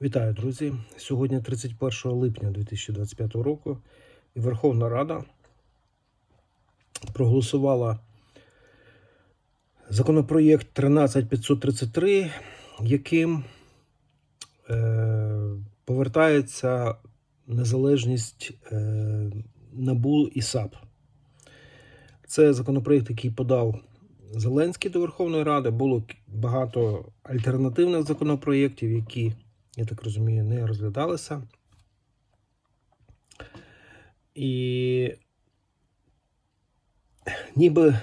Вітаю, друзі! Сьогодні 31 липня 2025 року і Верховна Рада проголосувала законопроєкт 13533, яким е, повертається незалежність е, НАБУ і САП. Це законопроєкт, який подав Зеленський до Верховної Ради. Було багато альтернативних законопроєктів, які я так розумію, не розглядалися. І ніби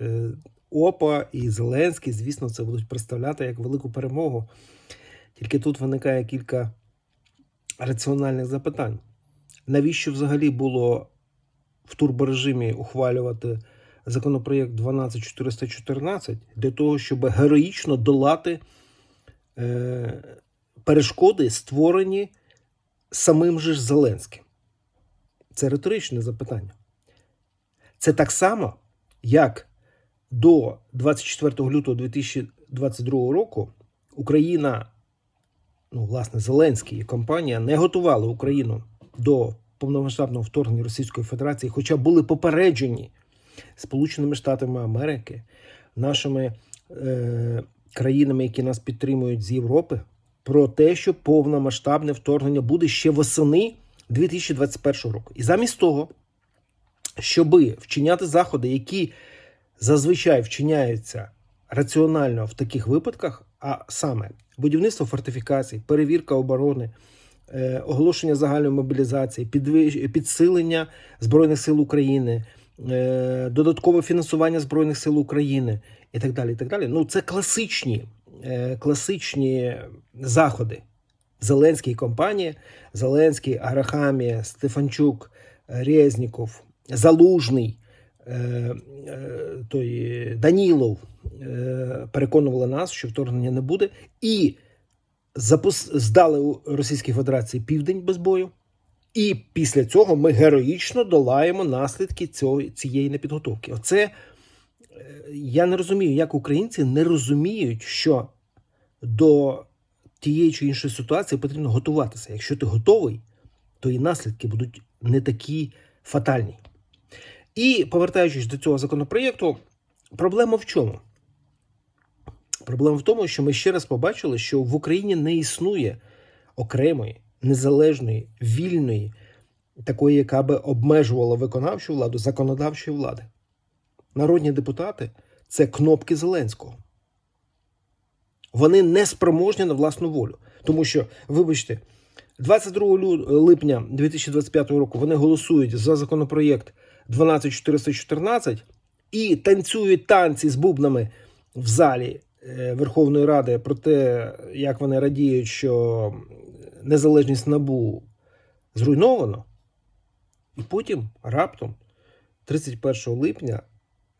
е, ОПА і Зеленський, звісно, це будуть представляти як велику перемогу. Тільки тут виникає кілька раціональних запитань. Навіщо взагалі було в турборежимі ухвалювати законопроєкт 12414 для того, щоб героїчно долати е, перешкоди, створені самим же Зеленським? Це риторичне запитання. Це так само, як до 24 лютого 2022 року Україна, ну, власне, Зеленський і компанія не готували Україну до повномасштабного вторгнення Російської Федерації, хоча були попереджені Сполученими Штатами Америки, нашими е, країнами, які нас підтримують з Європи, про те, що повномасштабне вторгнення буде ще восени 2021 року. І замість того, щоби вчиняти заходи, які зазвичай вчиняються раціонально в таких випадках, а саме будівництво фортифікацій, перевірка оборони, е, оголошення загальної мобілізації, підсилення Збройних сил України, е, додаткове фінансування Збройних сил України і так далі. І так далі. Ну, це класичні, класичні заходи. Зеленський і компанія, Зеленський, Арахамія, Стефанчук, Резніков, Залужний, е, е, той Данілов е, переконували нас, що вторгнення не буде, і здали у Російській Федерації південь без бою. І після цього ми героїчно долаємо наслідки цієї непідготовки. Оце е, я не розумію, як українці не розуміють, що до тієї чи іншої ситуації потрібно готуватися. Якщо ти готовий, то і наслідки будуть не такі фатальні. І повертаючись до цього законопроєкту, проблема в чому? Проблема в тому, що ми ще раз побачили, що в Україні не існує окремої, незалежної, вільної, такої, яка би обмежувала виконавчу владу, законодавчої влади. Народні депутати це кнопки Зеленського. Вони не спроможні на власну волю. Тому що, вибачте, 22 липня 2025 року вони голосують за законопроєкт 12414 і танцюють танці з бубнами в залі е, Верховної Ради про те, як вони радіють, що незалежність набу зруйновано. І потім раптом, 31 липня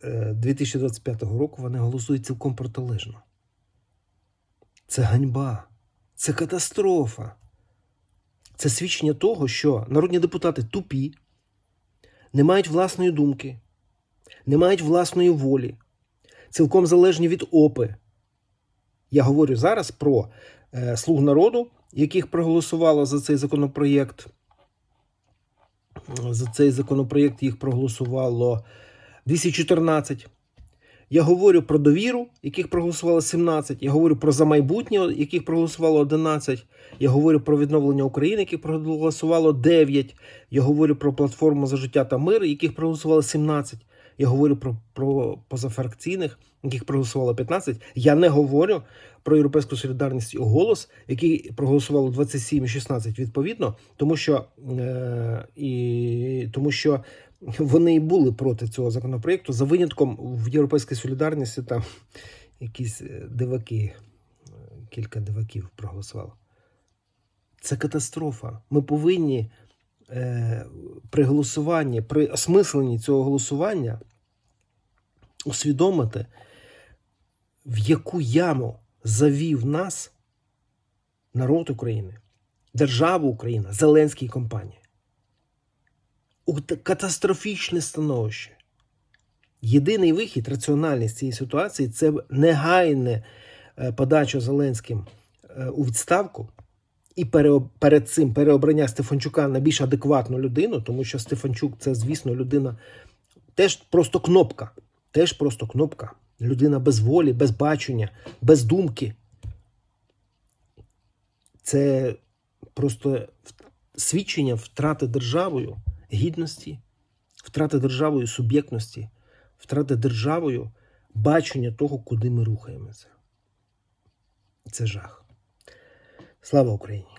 2025 року, вони голосують цілком протилежно. Це ганьба, це катастрофа. Це свідчення того, що народні депутати тупі, не мають власної думки, не мають власної волі, цілком залежні від опи. Я говорю зараз про е, слуг народу, яких проголосувало за цей законопроєкт. За цей законопроєкт їх проголосувало 214. Я говорю про довіру, яких проголосувало 17. Я говорю про за майбутнє, яких проголосувало 11. Я говорю про відновлення України, яких проголосувало 9. Я говорю про платформу за життя та мир, яких проголосувало 17. Я говорю про, про позафракційних, яких проголосувало 15. Я не говорю про європейську солідарність і голос, який проголосувало 27 і 16 відповідно, тому що, е, і, тому що вони і були проти цього законопроєкту. За винятком в Європейській солідарності там якісь е, диваки, е, кілька диваків проголосувало. Це катастрофа. Ми повинні е, при голосуванні, при осмисленні цього голосування усвідомити, в яку яму завів нас народ України, держава Україна, Зеленський і компанія. У катастрофічне становище. Єдиний вихід раціональний з цієї ситуації це негайне е, подача Зеленським е, у відставку і перед цим переобрання Стефанчука на більш адекватну людину, тому що Стефанчук це, звісно, людина теж просто кнопка. Теж просто кнопка. Людина без волі, без бачення, без думки. Це просто свідчення втрати державою гідності, втрата державою суб'єктності, втрати державою бачення того, куди ми рухаємося. Це жах. Слава Україні!